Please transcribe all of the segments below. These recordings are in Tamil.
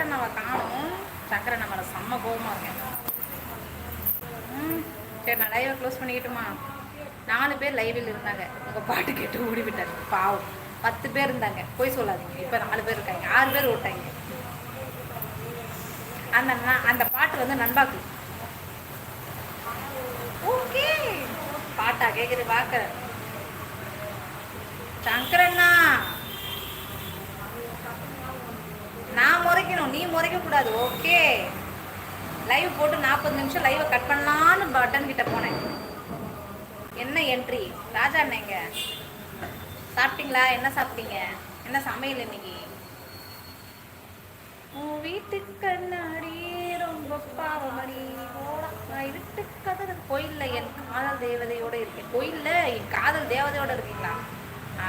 சங்கர அண்ணாவை காணும். சங்கர அண்ணா செம்ம கோபமாக இருக்கேன். ம் சரி நான் லைவை க்ளோஸ் பண்ணிக்கிட்டுமா? நாலு பேர் லைவில் இருந்தாங்க. உங்கள் பாட்டு கேட்டு ஓடி விட்டாங்க. பாவம். பத்து பேர் இருந்தாங்க. போய் சொல்லாதீங்க. இப்போ நாலு பேர் இருக்காங்க. ஆறு பேர் விட்டாங்க அந்த அந்த பாட்டு வந்து நண்பாக்கு. ஓகே. பாட்டா கேக்குது பார்க்குறேன் சங்கரன் நான் முறைக்கணும் நீ முறைக்க கூடாது ஓகே லைவ் போட்டு நாற்பது நிமிஷம் லைவை கட் பண்ணலான்னு பட்டன் கிட்ட போனேன். என்ன என்ட்ரி ராஜா அண்ணேங்க சாப்பிட்டீங்களா? என்ன சாப்பிட்டீங்க? என்ன சமையல் இன்னைக்கு? உன் வீட்டு கண்ணாடி ரொம்ப பாவமடி இருட்டு கதவு. கோயில்ல என் காதல் தேவதையோட இருக்கேன். கோயில்ல என் காதல் தேவதையோட இருக்கீங்களா?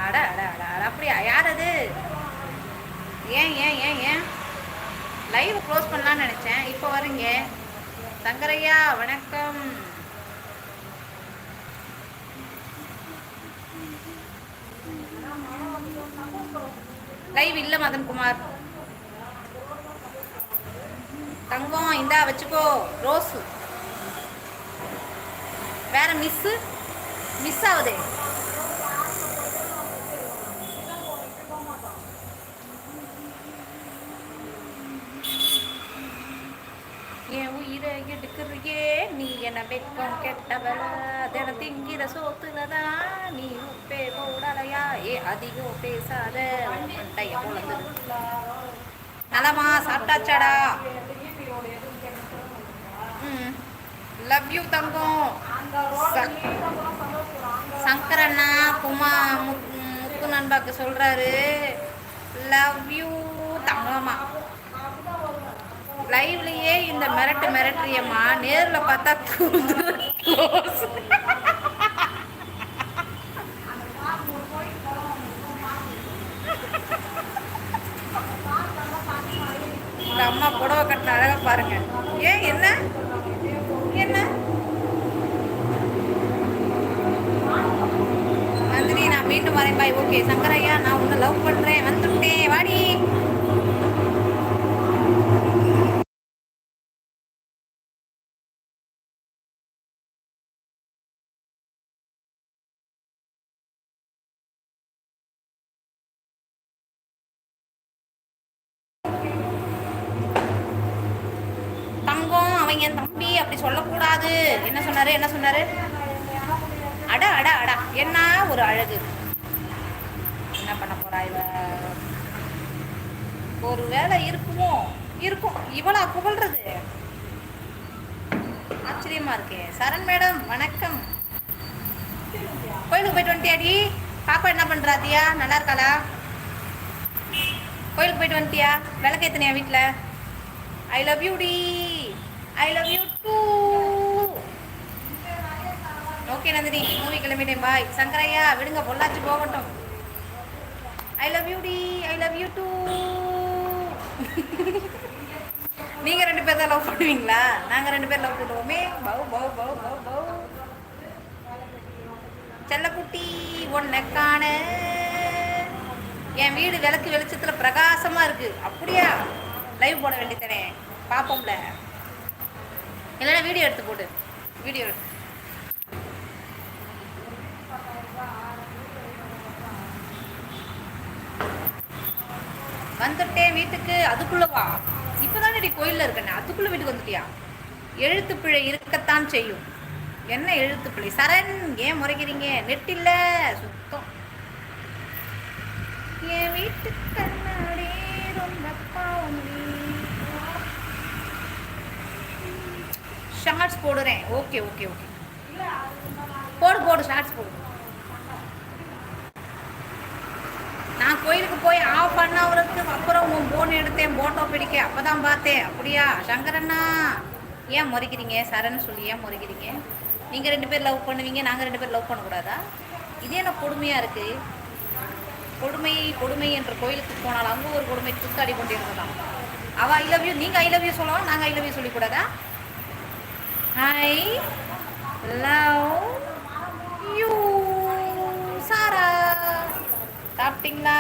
அட அட அட அட அப்படியா? யார் அது? ஏன் ஏன் ஏன் ஏன்? லைவ் க்ளோஸ் பண்ணலாம்னு நினைச்சேன். இப்போ வரீங்க. சங்கரையா வணக்கம். லைவ் இல்ல மதன்குமார். தங்கம் இந்தா வச்சுக்கோ. ரோஸ் வேற மிஸ் மிஸ் ஆகுதே என் உயிரை எடுக்கிறியே நீ என்ன வெக்கம் கெட்டவள தின திங்கிற சோத்துலதா நீ உப்பே போடலையா ஏ அதிகம் பேசாத மண்டைய பொழந்துரு நலமா சாப்பிட்டாச்சாடா ம் லவ் யூ தங்கம் சங்கரண்ணா குமா முத்து நண்பாக்கு சொல்றாரு லவ் யூ தங்கம்மா லைவ்லயே இந்த மிரட்டு மிரட்டுறியம்மா. நேர்ல பார்த்தா தூந்து இந்த அம்மா புடவை கட்டின அழகா பாருங்க. ஏன் என்ன? என்ன? நந்தினி நான் மீண்டும் வரேன். பாய் ஓகே சங்கரையா நான் உன்னை லவ் பண்றேன். வந்துட்டேன். வாடி. தங்கம் அவங்க என் தம்பி அப்படி சொல்லக்கூடாது. என்ன சொன்னாரு என்ன சொன்னாரு? அட அட அடா என்ன ஒரு அழகு. என்ன பண்ண போறா இவ? ஒரு வேலை இருக்குமோ? இருக்கும். இவளா புகழ்றது? ஆச்சரியமா இருக்கே. சரண் மேடம் வணக்கம். கோயிலுக்கு போயிட்டு வந்துட்டியாடி? பாப்பா என்ன பண்றாதியா நல்லா இருக்காளா? கோயிலுக்கு போயிட்டு வந்துட்டியா? விளக்கு எத்தனையா வீட்டில் I love you D. I love you too okay Nandini movie கிளம்பிட்டேன். பாய் சங்கரையா விடுங்க பொள்ளாச்சி போகட்டும். ஐ லவ் யூ டி ஐ லவ் யூ டூ நீங்கள் ரெண்டு பேர் தான் லவ் பண்ணுவீங்களா? நாங்கள் ரெண்டு பேர் லவ் பண்ணுவோமே. பவு பவு பவு பவு பவு செல்லக்குட்டி உன்னை காண. என் வீடு விளக்கு வெளிச்சத்தில் பிரகாசமாக இருக்கு. அப்படியா? லைவ் போட வேண்டியதானே பார்ப்போம்ல இல்லைன்னா வீடியோ எடுத்து போடு. வீடியோ எடுத்து வந்துட்டேன் வீட்டுக்கு அதுக்குள்ளவா வா. நீ கோயிலில் இருக்கண்ணே அதுக்குள்ள வீட்டுக்கு வந்துட்டியா? எழுத்து பிழை இருக்கத்தான் செய்யும். என்ன எழுத்து பிழை? சரண் ஏன் முறைக்கிறீங்க? நெட் இல்ல சுத்தம். என் வீட்டுக்கு கண்ணாடி ரொம்ப பாவம் ஷார்ட்ஸ் போடுறேன். Okay okay okay. போடு போடு ஷார்ட்ஸ் போடு. நான் கோயிலுக்கு போய் ஆஃப் பண்ண அவருக்கு அப்புறம் உன் போன் எடுத்தேன் போட்டோ பிடிக்க. அப்பதான் பார்த்தேன். அப்படியா? சங்கரண்ணா ஏன் முறைக்கிறீங்க? சரண் சொல்லி ஏன் முறைக்கிறீங்க? நீங்க ரெண்டு பேர் லவ் பண்ணுவீங்க நாங்கள் ரெண்டு பேர் லவ் பண்ணக்கூடாதா? இதே என்ன கொடுமையா இருக்கு? கொடுமை கொடுமை என்ற கோயிலுக்கு போனால் அங்கே ஒரு கொடுமை துத்தாடி கொண்டிருந்ததாம். அவ ஐ லவ் யூ நீங்கள் ஐ லவ் யூ சொல்லலாம் நாங்கள் ஐ லவ் யூ சொல்லிக்கூடாதா ஐ லவ் யூ சாரா சாப்பிட்டீங்களா